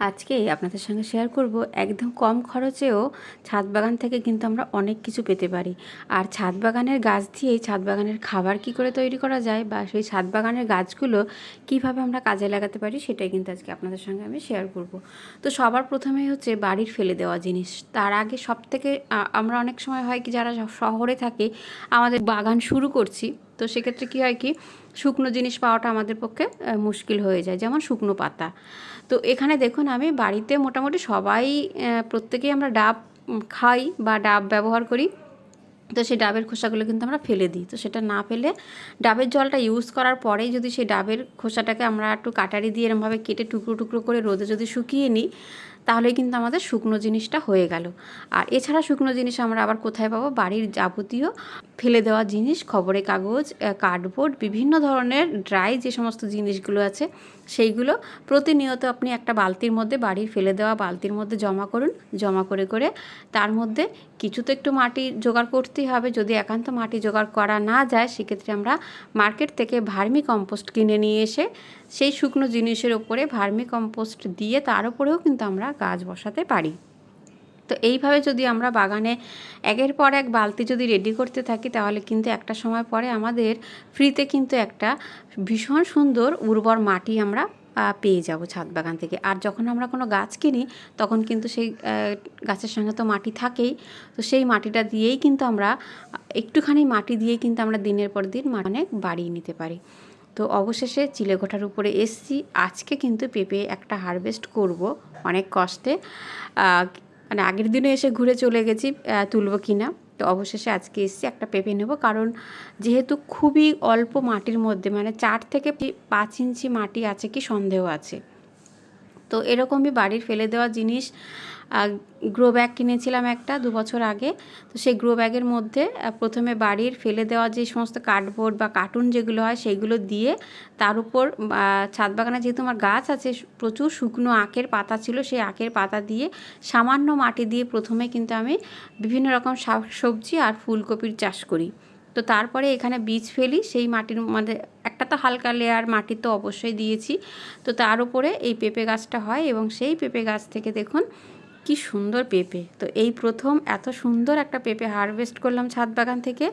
আজকে আপনাদের সঙ্গে শেয়ার করব একদম কম খরচেও ছাদ বাগান থেকে কিন্তু আমরা অনেক কিছু পেতে পারি। আর ছাদ বাগানের গাছ দিয়েই ছাদ বাগানের খাবার কি করে তৈরি করা যায় বা সেই ছাদ বাগানের গাছগুলো কীভাবে আমরা কাজে লাগাতে পারি সেটাই কিন্তু আজকে আপনাদের সঙ্গে আমি শেয়ার করব। তো সবার প্রথমেই হচ্ছে বাড়ির ফেলে দেওয়া জিনিস। তার আগে সব থেকে আমরা অনেক সময় হয় কি যারা শহরে থাকে, আমাদের বাগান শুরু করছি তো সেক্ষেত্রে কী হয় কি, শুকনো জিনিস পাওয়াটা আমাদের পক্ষে মুশকিল হয়ে যায়, যেমন শুকনো পাতা। তো এখানে দেখুন, আমি বাড়িতে মোটামুটি সবাই প্রত্যেকেই আমরা ডাব খাই বা ডাব ব্যবহার করি। তো সেই ডাবের খোসাগুলো কিন্তু আমরা ফেলে দিই। তো সেটা না ফেলে ডাবের জলটা ইউজ করার পরেই যদি সেই ডাবের খোসাটাকে আমরা একটু কাটারি দিয়ে এরমভাবে কেটে টুকরো টুকরো করে রোদে যদি শুকিয়ে নিই তাহলেই কিন্তু আমাদের শুকনো জিনিসটা হয়ে গেল। আর এছাড়া শুকনো জিনিস আমরা আবার কোথায় পাবো? বাড়ির যাবতীয় ফেলে দেওয়া জিনিস, খবরের কাগজ কার্ডবোর্ড, বিভিন্ন ধরনের ড্রাই যে সমস্ত জিনিসগুলো আছে, সেইগুলো প্রতিনিয়ত আপনি একটা বালতির মধ্যে বাড়ির ফেলে দেওয়া বালতির মধ্যে জমা করুন। জমা করে করে তার মধ্যে কিছু তো একটু মাটি জোগাড় করতেই হবে। যদি একান্ত মাটি জোগাড় করা না যায়, সেক্ষেত্রে আমরা মার্কেট থেকে ভার্মি কম্পোস্ট কিনে নিয়ে এসে সেই শুকনো জিনিসের ওপরে ভার্মি কম্পোস্ট দিয়ে তার উপরেও কিন্তু আমরা গাছ বসাতে পারি। তো এইভাবে যদি আমরা বাগানে একের পর এক বালতি যদি রেডি করতে থাকি, তাহলে কিন্তু একটা সময় পরে আমাদের ফ্রিতে কিন্তু একটা ভীষণ সুন্দর উর্বর মাটি আমরা পেয়ে যাব ছাদ বাগান থেকে। আর যখন আমরা কোনো গাছ কিনি, তখন কিন্তু সেই গাছের সঙ্গে তো মাটি থাকেই। তো সেই মাটিটা দিয়েই কিন্তু আমরা, একটুখানি মাটি দিয়েই কিন্তু আমরা দিনের পর দিন অনেক বাড়িয়ে নিতে পারি। তো অবশেষে চিলেকোঠার উপরে এসছি। আজকে কিন্তু পেঁপে একটা হারভেস্ট করব অনেক কষ্টে। মানে আগের দিনে এসে ঘুরে চলে গেছি তুলবো কিনা। তো অবশেষে আজকে এসছি একটা পেঁপে নেব। কারণ যেহেতু খুবই অল্প মাটির মধ্যে মানে চার থেকে পাঁচ ইঞ্চি মাটি আছে কি, সন্দেহ আছে। তো এরকমই বাড়ির ফেলে দেওয়া জিনিস গ্রো ব্যাগ কিনেছিলাম একটা দু বছর আগে। তো সেই গ্রো ব্যাগের মধ্যে প্রথমে বাড়ির ফেলে দেওয়া যে সমস্ত কার্ডবোর্ড বা কার্টুন যেগুলো হয় সেইগুলো দিয়ে তার উপর ছাদ বাগানে যেহেতু আমার গাছ আছে প্রচুর শুকনো আখের পাতা ছিল, সেই আখের পাতা দিয়ে সামান্য মাটি দিয়ে প্রথমে কিন্তু আমি বিভিন্ন রকম শাক সবজি আর ফুলকপির চাষ করি। তো তারপরে এখানে বীজ ফেলি, সেই মাটির মধ্যে একটা তো হালকা লেয়ার মাটি তো অবশ্যই দিয়েছি। তো তার উপরে এই পেঁপে গাছটা হয় এবং সেই পেঁপে গাছ থেকে দেখুন কি সুন্দর পেঁপে। তো এই প্রথম এত সুন্দর একটা পেঁপে হারভেস্ট করলাম ছাদ বাগান থেকে।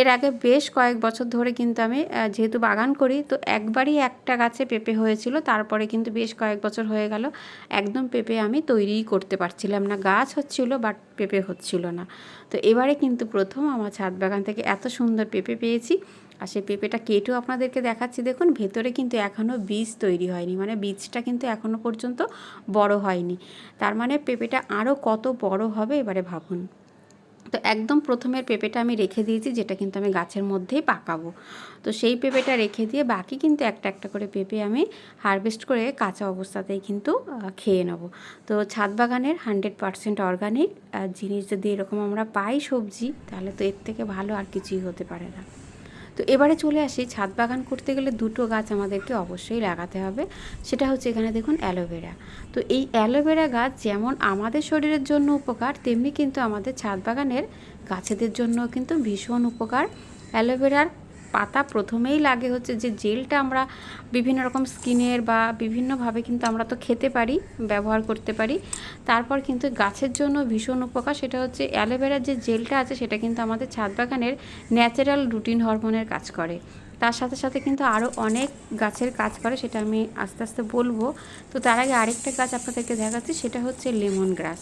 এর আগে বেশ কয়েক বছর ধরে কিন্তু আমি যেহেতু বাগান করি, তো একবারই একটা গাছে পেঁপে হয়েছিল, তারপরে কিন্তু বেশ কয়েক বছর হয়ে গেল, একদম পেঁপে আমি তৈরিই করতে পারছিলাম না। গাছ হচ্ছিল, বাট পেঁপে হচ্ছিল না। তো এবারে কিন্তু প্রথম আমার ছাদ বাগান থেকে এত সুন্দর পেঁপে পেয়েছি। আর সেই পেঁপেটা কেটেও আপনাদেরকে দেখাচ্ছি। দেখুন, ভেতরে কিন্তু এখনও বীজ তৈরি হয়নি। মানে বীজটা কিন্তু এখনও পর্যন্ত বড় হয়নি। তার মানে পেঁপেটা আরও কত বড় হবে এবারে ভাবুন। তো একদম প্রথমের পেঁপেটা আমি রেখে দিয়েছি, যেটা কিন্তু আমি গাছের মধ্যেই পাকাবো। তো সেই পেঁপেটা রেখে দিয়ে বাকি কিন্তু একটা একটা করে পেঁপে আমি হারভেস্ট করে কাঁচা অবস্থাতেই কিন্তু খেয়ে নেব। তো ছাদ বাগানের হান্ড্রেড পারসেন্ট অর্গানিক জিনিস যদি এরকম আমরা পাই সবজি, তাহলে তো এর থেকে ভালো আর কিছুই হতে পারে না। তো এবারে চলে আসি, ছাদ বাগান করতে গেলে দুটো গাছ আমাদেরকে অবশ্যই লাগাতে হবে। সেটা হচ্ছে এখানে দেখুন অ্যালোভেরা। তো এই অ্যালোভেরা গাছ যেমন আমাদের শরীরের জন্য উপকার, তেমনি কিন্তু আমাদের ছাদ বাগানের গাছেদের জন্য কিন্তু ভীষণ উপকার। অ্যালোভেরার পাতা প্রথমেই লাগে হচ্ছে যে জেলটা আমরা বিভিন্ন রকম স্কিনের বা বিভিন্নভাবে কিন্তু আমরা তো খেতে পারি, ব্যবহার করতে পারি। তারপর কিন্তু গাছের জন্য ভীষণ উপকার, সেটা হচ্ছে অ্যালোভেরার যে জেলটা আছে সেটা কিন্তু আমাদের ছাদ বাগানের ন্যাচারাল রুটিন হরমোনের কাজ করে। তার সাথে সাথে কিন্তু আরও অনেক গাছের কাজ করে, সেটা আমি আস্তে আস্তে বলব। তো তার আগে আরেকটা গাছ আপনাদেরকে দেখাচ্ছি, সেটা হচ্ছে লেমন গ্রাস।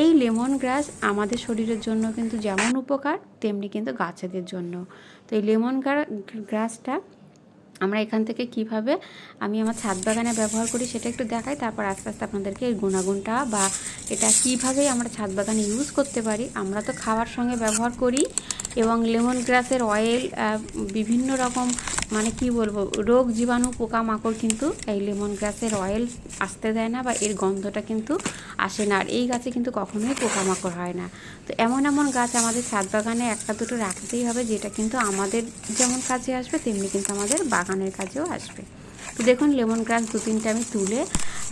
এই লেমন গ্রাস আমাদের শরীরের জন্য কিন্তু যেমন উপকার, তেমনি কিন্তু গাছেদের জন্য। তো এই লেমন গ্রাসটা আমরা এখান থেকে কীভাবে আমি আমার ছাদ বাগানে ব্যবহার করি সেটা একটু দেখাই, তারপর আস্তে আস্তে আপনাদেরকে এই গুণাগুণটা বা এটা কীভাবে আমরা ছাদ বাগানে ইউজ করতে পারি। আমরা তো খাওয়ার সঙ্গে ব্যবহার করি এবং লেমন গ্রাসের অয়েল বিভিন্ন রকম মানে কি বলব, রোগ জীবাণু, পোকামাকড় কিন্তু এই লেমন গ্রাসের অয়েল আসতে দেয় না বা এর গন্ধটা কিন্তু আসে না। আর এই গাছে কিন্তু কখনোই পোকামাকড় হয় না। তো এমন এমন গাছ আমাদের ছাদ বাগানে একটা দুটো রাখতেই হবে, যেটা কিন্তু আমাদের যেমন কাজে আসবে, তেমনি কিন্তু আমাদের বাগানের কাজেও আসবে। তো দেখুন, লেমন গ্রাস দু তিনটে আমি তুলে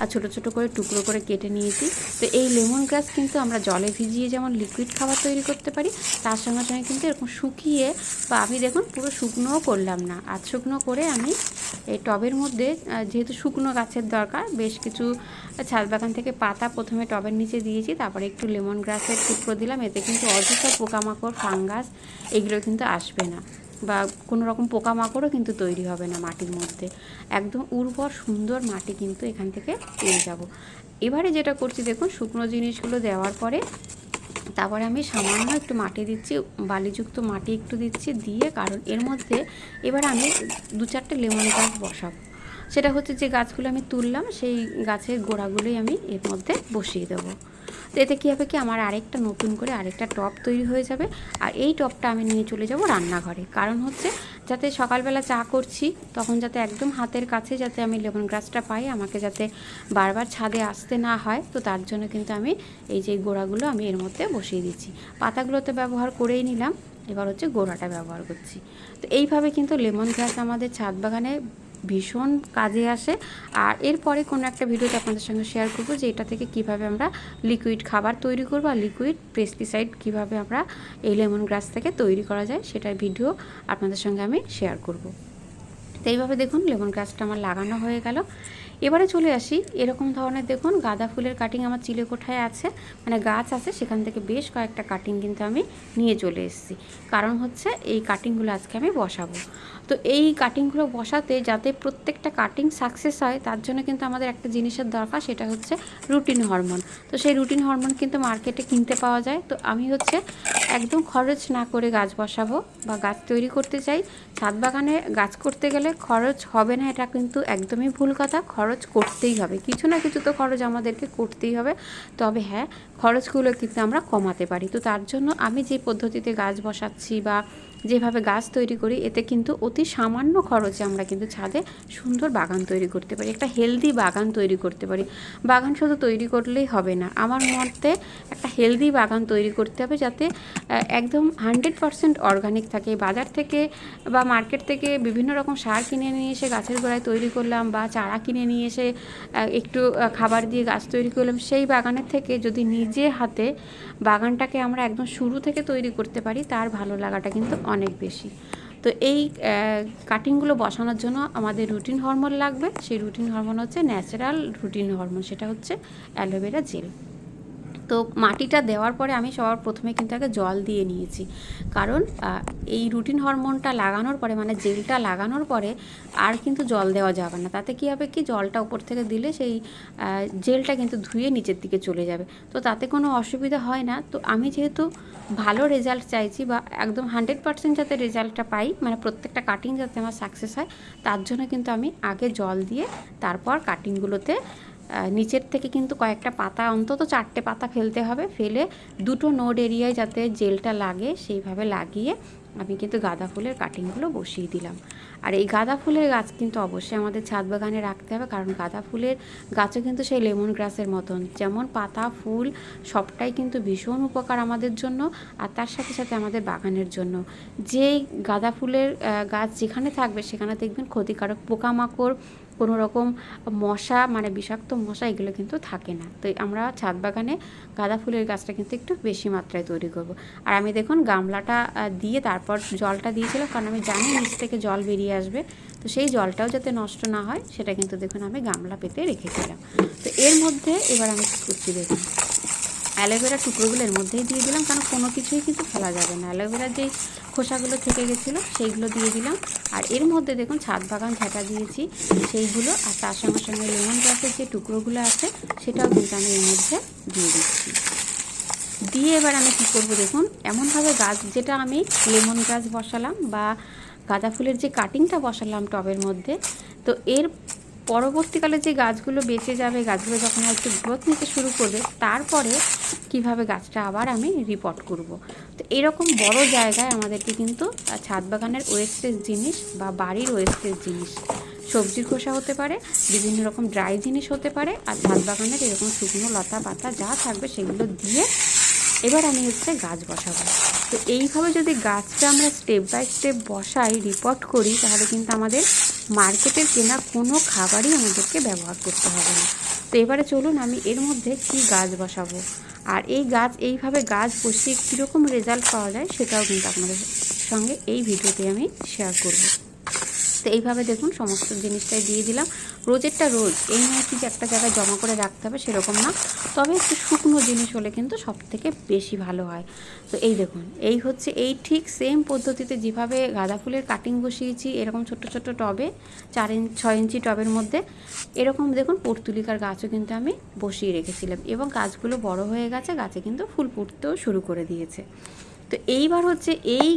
আর ছোটো ছোটো করে টুকরো করে কেটে নিয়েছি। তো এই লেমন গ্রাস কিন্তু আমরা জলে ভিজিয়ে যেমন লিকুইড খাবার তৈরি করতে পারি, তার সঙ্গে সঙ্গে কিন্তু এরকম শুকিয়ে বা আমি দেখুন পুরো শুকনোও করলাম না। আর শুকনো করে আমি এই টবের মধ্যে যেহেতু শুকনো গাছের দরকার, বেশ কিছু ছাদ বাগান থেকে পাতা প্রথমে টবের নিচে দিয়েছি, তারপরে একটু লেমন গ্রাসের টুকরো দিলাম, এতে কিন্তু অযথা পোকামাকড়, ফাঙ্গাস এগুলো কিন্তু আসবে না। বা কোনো রকম পোকামাকড়ও কিন্তু তৈরি হবে না মাটির মধ্যে। একদম উর্বর, সুন্দর মাটি কিন্তু এখান থেকে পেয়ে যাব। এবারে যেটা করছি দেখুন, শুকনো জিনিসগুলো দেওয়ার পরে তারপরে আমি সামান্য একটু মাটি দিচ্ছি, বালিযুক্ত মাটি একটু দিচ্ছি দিয়ে, কারণ এর মধ্যে এবার আমি দু চারটে লেমন গাছ বসাবো। সেটা হচ্ছে যে গাছগুলো আমি তুললাম, সেই গাছের গোড়াগুলোই আমি এর মধ্যে বসিয়ে দেবো। তো এতে কী হবে কি? আমার আরেকটা নতুন করে আরেকটা টব তৈরি হয়ে যাবে। আর এই টবটা আমি নিয়ে চলে যাব রান্নাঘরে। কারণ হচ্ছে যাতে সকালবেলা চা করছি, তখন যাতে একদম হাতের কাছে যাতে আমি লেমন গ্রাসটা পাই, আমাকে যাতে বারবার ছাদে আসতে না হয়, তো তার জন্য কিন্তু আমি এই যে গোড়াগুলো আমি এর মধ্যে বসিয়ে দিচ্ছি। পাতাগুলো তো ব্যবহার করেই নিলাম, এবার হচ্ছে গোড়াটা ব্যবহার করছি। তো এইভাবে কিন্তু লেমন গ্রাস আমাদের ছাদ বাগানে ভীষণ কাজে আসে। আর এরপরে কোনো একটা ভিডিওতে আপনাদের সঙ্গে শেয়ার করব যে এটা থেকে কীভাবে আমরা লিকুইড খাবার তৈরি করব আর লিকুইড পেস্টিসাইড কীভাবে আমরা এই লেমন গ্রাস থেকে তৈরি করা যায় সেটার ভিডিও আপনাদের সঙ্গে আমি শেয়ার করব। তো এইভাবে দেখুন লেমন গ্রাসটা আমার লাগানো হয়ে গেল। এবারে চলে আসি, এরকম ধরনের দেখুন গাঁদা ফুলের কাটিং আমার চিলে কোঠায় আছে মানে গাছ আছে, সেখান থেকে বেশ কয়েকটা কাটিং কিন্তু আমি নিয়ে চলে এসেছি। কারণ হচ্ছে এই কাটিংগুলো আজকে আমি বসাবো। তো এই কাটিংগুলো বসাতে যাতে প্রত্যেকটা কাটিং সাকসেস হয়, তার জন্য কিন্তু আমাদের একটা জিনিসের দরকার, সেটা হচ্ছে রুটিন হরমোন তো সেই রুটিন হরমোন কিন্তু মার্কেটে কিনতে পাওয়া যায়। তো আমি হচ্ছে একদম খরচ না করে গাছ বসাবো বা গাছ তৈরি করতে চাই, ছাদ বাগানে গাছ করতে গেলে খরচ হবে না, এটা কিন্তু একদমই ভুল কথা, খরচ করতেই হবে। কিছু না কিছু তো খরচ আমাদেরকে করতেই হবে। তবে হ্যাঁ খরচগুলো কিন্তু আমরা কমাতে পারি। তো তার জন্য আমি যে পদ্ধতিতে গাছ বসাচ্ছি বা যেভাবে গাছ তৈরি করি, এতে কিন্তু অতি সামান্য খরচে আমরা কিন্তু ছাদে সুন্দর বাগান তৈরি করতে পারি, একটা হেলদি বাগান তৈরি করতে পারি। বাগান শুধু তৈরি করলেই হবে না, আমার মতে একটা হেলদি বাগান তৈরি করতে হবে যাতে একদম হান্ড্রেড পারসেন্ট অর্গানিক থাকে। বাজার থেকে বা মার্কেট থেকে বিভিন্ন রকম সার কিনে নিয়ে এসে গাছের গোড়ায় তৈরি করলাম বা চারা কিনে নিয়ে এসে একটু খাবার দিয়ে গাছ তৈরি করলাম, সেই বাগানের থেকে যদি নিজে হাতে বাগানটাকে আমরা একদম শুরু থেকে তৈরি করতে পারি, তার ভালো লাগাটা কিন্তু অনেক বেশি। তো এই কাটিংগুলো বসানোর জন্য আমাদের রুটিন হরমোন লাগবে। সেই রুটিন হরমোন হচ্ছে ন্যাচারাল রুটিন হরমোন সেটা হচ্ছে অ্যালোভেরা জেল তো মাটিটা দেওয়ার পরে আমি সবার প্রথমে কিন্তু আগে জল দিয়ে নিয়েছি। কারণ এই রুটিন হরমোনটা লাগানোর পরে মানে জেলটা লাগানোর পরে আর কিন্তু জল দেওয়া যাবে না। তাতে কী হবে কি, জলটা উপর থেকে দিলে সেই জেলটা কিন্তু ধুয়ে নিচের দিকে চলে যাবে। তো তাতে কোনো অসুবিধা হয় না। তো আমি যেহেতু ভালো রেজাল্ট চাইছি বা একদম হান্ড্রেড পার্সেন্ট যাতে রেজাল্টটা পাই মানে প্রত্যেকটা কাটিং যাতে আমার সাকসেস হয়, তার জন্য কিন্তু আমি আগে জল দিয়ে তারপর কাটিংগুলোতে নিচের থেকে কিন্তু কয়েকটা পাতা, অন্তত চারটে পাতা ফেলতে হবে। ফেলে দুটো নোড এরিয়ায় যাতে জেলটা লাগে, সেইভাবে লাগিয়ে আমি কিন্তু গাঁদা ফুলের কাটিংগুলো বসিয়ে দিলাম। আর এই গাঁদা ফুলের গাছ কিন্তু অবশ্যই আমাদের ছাদ বাগানে রাখতে হবে, কারণ গাঁদা ফুলের গাছও কিন্তু সেই লেমন গ্রাসের মতন। যেমন পাতা, ফুল, সবটাই কিন্তু ভীষণ উপকার আমাদের জন্য আর তার সাথে সাথে আমাদের বাগানের জন্য। যেই গাঁদা ফুলের গাছ যেখানে থাকবে সেখানে দেখবেন ক্ষতিকারক পোকামাকড় কোনো রকম মশা মানে বিষাক্ত মশা, এগুলো কিন্তু থাকে না। তো আমরা ছাদ বাগানে গাঁদা ফুলের গাছটা কিন্তু একটু বেশি মাত্রায় তৈরি করব। আর আমি দেখুন গামলাটা দিয়ে তারপর জলটা দিয়েছিলাম, কারণ আমি জানি নিচ থেকে জল বেরিয়ে আসবে। তো সেই জলটাও যাতে নষ্ট না হয়, সেটা কিন্তু দেখুন আমি গামলা পেতে রেখেছিলাম। তো এর মধ্যে এবার আমি করছি দেখুন অ্যালোভেরা টুকরোগুলো এর মধ্যেই দিয়ে দিলাম, কারণ কোনো কিছুই কিন্তু ফেলা যাবে না। অ্যালোভেরার যেই খোসাগুলো থেকে গেছিল, সেইগুলো দিয়ে দিলাম। আর এর মধ্যে দেখুন, ছাদ বাগান ঝাঁটা দিয়েছি, সেইগুলো, আর তার সঙ্গে সঙ্গে লেমন গাছের যে টুকরোগুলো আছে, সেটাও কিন্তু আমি এর মধ্যে দিয়ে দিচ্ছি। দিয়ে এবার আমি কী করব দেখুন, এমনভাবে গাছ, যেটা আমি লেমন গাছ বসালাম বা গাঁদা ফুলের যে কাটিংটা বসালাম টবের মধ্যে, তো এর পরবর্তীকালে যে গাছগুলো বেঁচে যাবে, গাছগুলো যখন একটু গ্রোথ নিতে শুরু করবে, তারপরে কীভাবে গাছটা আবার আমি রিপোর্ট করব। তো এরকম বড় জায়গায় আমাদেরকে কিন্তু ছাদ বাগানের ওয়েস্টেজ জিনিস বা বাড়ির ওয়েস্টেজ জিনিস, সবজির খোসা হতে পারে, বিভিন্ন রকম ড্রাই জিনিস হতে পারে, আর ছাদ বাগানের এরকম শুকনো লতা পাতা যা থাকবে সেগুলো দিয়ে এবার আমি হচ্ছে গাছ বসাবো তো এইভাবে যদি গাছটা আমরা স্টেপ বাই স্টেপ বসাই রিপোর্ট করি, তাহলে কিন্তু আমাদের মার্কেটের কেনা কোনো খাবারই আমাদেরকে ব্যবহার করতে হবে না। তো এবারে চলুন আমি এর মধ্যে কি গাছ বসাবো? আর এই গাছ, এইভাবে গাছ বসিয়ে কীরকম রেজাল্ট পাওয়া যায় সেটাও কিন্তু আপনাদের সঙ্গে এই ভিডিওতে আমি শেয়ার করব। তো এইভাবে দেখুন সমস্ত জিনিসটাই দিয়ে দিলাম। রোজেরটা রোজ, এই নয় কি যে একটা জায়গায় জমা করে রাখতে হবে সেরকম না। তবে একটু শুকনো জিনিস হলে কিন্তু সব থেকে বেশি ভালো হয়। তো এই দেখুন, এই হচ্ছে এই ঠিক সেম পদ্ধতিতে যেভাবে গাঁদা ফুলের কাটিং বসিয়েছি, এরকম ছোট ছোট টবে, চার ইঞ্চ ছয় ইঞ্চি টবের মধ্যে, এরকম দেখুন পর্তুলিকার গাছও কিন্তু আমি বসিয়ে রেখেছিলাম। এবং গাছগুলো বড় হয়ে গেছে, গাছে কিন্তু ফুল ফুটতেও শুরু করে দিয়েছে। তো এইবার হচ্ছে এই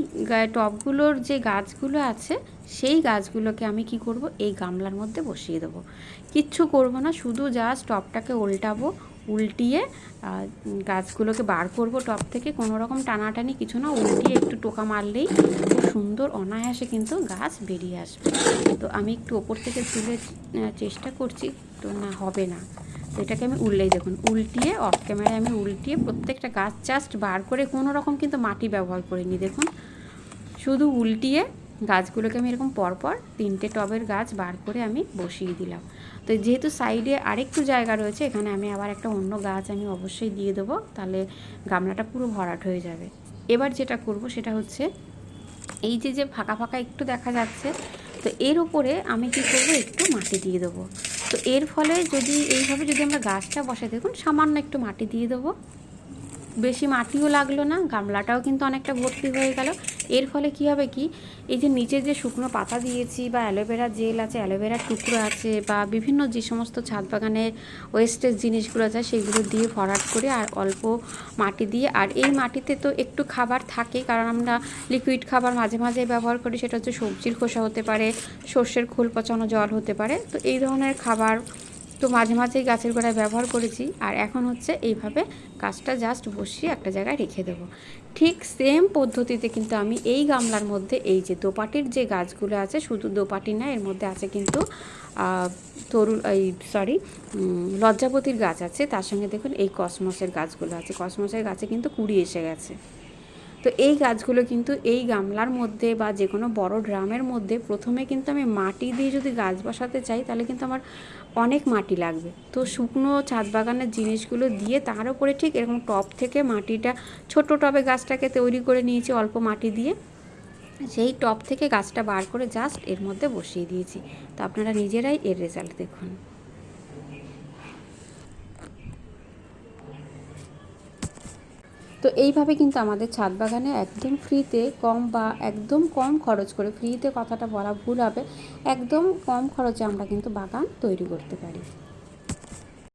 টবগুলোর যে গাছগুলো আছে, সেই গাছগুলোকে আমি কি করব? এই গামলার মধ্যে বসিয়ে দেবো। কিচ্ছু করব না, শুধু জাস্ট টবটাকে উল্টাবো, উল্টিয়ে গাছগুলোকে বার করব টব থেকে। কোনো রকম টানাটানি কিছু না, উল্টিয়ে একটু টোকা মারলেই খুব সুন্দর অনায়াসে কিন্তু গাছ বেরিয়ে আসবে। তো আমি একটু ওপর থেকে তুলে চেষ্টা করছি, তো না, হবে না। তো এটাকে আমি উল্লেই দেখুন, উল্টিয়ে অফ ক্যামেরায় আমি উল্টিয়ে প্রত্যেকটা গাছ জাস্ট বার করে কোনো রকম কিন্তু মাটি ব্যবহার করিনি, দেখুন। শুধু উল্টিয়ে গাছগুলোকে আমি এরকম পরপর তিনটে টবের গাছ বার করে আমি বসিয়ে দিলাম। তো যেহেতু সাইডে আরেকটু জায়গা রয়েছে, এখানে আমি আবার একটা অন্য গাছ আমি অবশ্যই দিয়ে দেবো, তাহলে গামলাটা পুরো ভরাট হয়ে যাবে। এবার যেটা করব সেটা হচ্ছে, এই যে যে ফাঁকা ফাঁকা একটু দেখা যাচ্ছে, তো এর উপরে আমি কি করব, একটু মাটি দিয়ে দেবো। তো এর ফলে যদি এইভাবে যদি আমরা গাছটা বসাই, দেখুন সামান্য একটু মাটি দিয়ে দেবো। বেশি মাটিও লাগল না, গামলাটাও কিন্তু অনেকটা ভর্তি হয়ে গেল। এর ফলে কি হবে কি, এই যে নিচে যে শুকনো পাতা দিয়েছি বা অ্যালোভেরা জেল আছে অ্যালোভেরার টুকরো আছে বা বিভিন্ন যে সমস্ত ছাদ বাগানের ওয়েস্টেজ জিনিসগুলো আছে, সেগুলো দিয়ে ভরাট করে আর অল্প মাটি দিয়ে, আর এই মাটিতে তো একটু খাবার থাকে কারণ আমরা লিকুইড খাবার মাঝে মাঝে ব্যবহার করি, সেটা হচ্ছে সবজির খোসা হতে পারে, সর্ষের খোল পচানো জল হতে পারে, তো এই ধরনের খাবার তো মাঝে মাঝেই গাছের গোড়ায় ব্যবহার করেছি আর এখন হচ্ছে এইভাবে গাছটা জাস্ট বসিয়ে একটা জায়গায় রেখে দেবো। ঠিক সেম পদ্ধতিতে কিন্তু আমি এই গামলার মধ্যে এই যে দোপাটির যে গাছগুলো আছে, শুধু দোপাটি না, এর মধ্যে আছে কিন্তু তরুণ এই সরি লজ্জাপতির গাছ আছে। তার সঙ্গে দেখুন এই কসমসের গাছগুলো আছে। কসমসের গাছে কিন্তু কুড়ি এসে গেছে। তো এই গাছগুলো কিন্তু এই গামলার মধ্যে বা যে কোনো বড় ড্রামের মধ্যে প্রথমে কিন্তু আমি মাটি দিয়ে যদি গাছ বসাতে চাই, তাহলে কিন্তু আমার অনেক মাটি লাগবে। তো শুকনো ছাদ বাগানের জিনিসগুলো দিয়ে তার উপরে ঠিক এরকম টপ থেকে মাটিটা, ছোট টবে গাছটাকে তৈরি করে নিয়েছি অল্প মাটি দিয়ে। সেই টপ থেকে গাছটা বার করে জাস্ট এর মধ্যে বসিয়ে দিয়েছি। তো আপনারা নিজেরাই এর রেজাল্ট দেখুন। তো এইভাবে কিন্তু আমাদের ছাদ বাগানে একদম ফ্রিতে কম বা একদম কম খরচ করে ফ্রিতে কথাটা বলা ভুল হবে, একদম কম খরচে আমরা কিন্তু বাগান তৈরি করতে পারি।